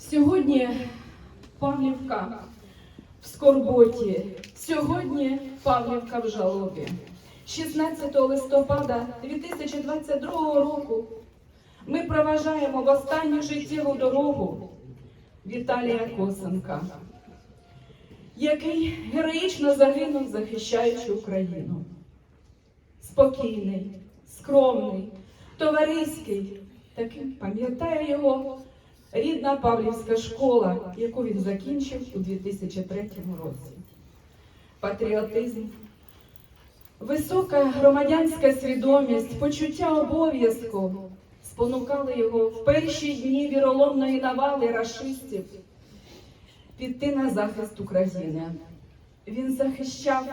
Сьогодні Павлівка в скорботі, сьогодні Павлівка в жалобі. 16 листопада 2022 року ми проважаємо в останню життєву дорогу Віталія Косенка, який героїчно загинув, захищаючи Україну. Спокійний, скромний, товариський, таким пам'ятає його рідна Павлівська школа, яку він закінчив у 2003 році. Патріотизм, висока громадянська свідомість, почуття обов'язку спонукали його в перші дні віроломної навали рашистів піти на захист України. Він захищав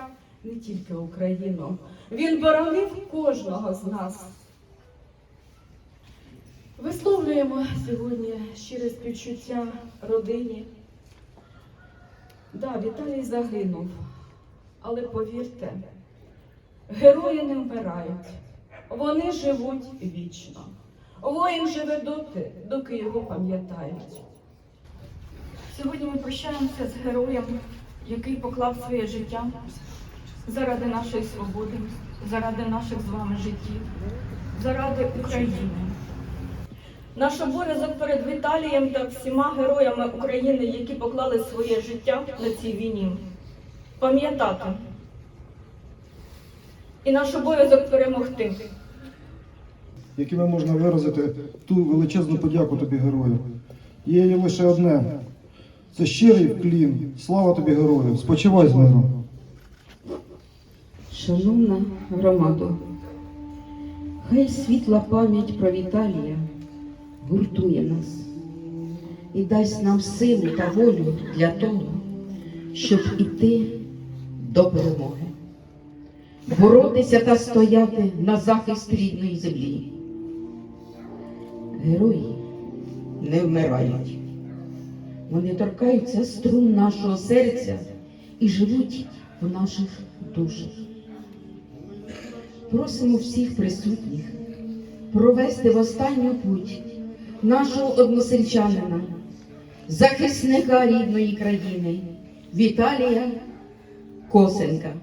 не тільки Україну, він боронив кожного з нас. Висловлюємо сьогодні щире співчуття родині. Да, Віталій загинув, але повірте, герої не вмирають, вони живуть вічно. Воїн живе доти, доки його пам'ятають. Сьогодні ми прощаємося з героєм, який поклав своє життя заради нашої свободи, заради наших з вами життів, заради України. Наш обов'язок перед Віталієм та всіма героями України, які поклали своє життя на цій війні, пам'ятати. І наш обов'язок перемогти. якими можна виразити ту величезну подяку тобі, герою. Є її лише одне. Це щирий вклін. Слава тобі, герою. Спочивай з миром. Шановна громадо, хай світла пам'ять про Віталія гуртує нас і дасть нам силу та волю для того, щоб іти до перемоги, боротися та стояти на захист рідної землі. Герої не вмирають. Вони торкаються струн нашого серця і живуть в наших душах. Просимо всіх присутніх провести в останню путь нашого односельчанина, захисника рідної країни Віталія Косенка.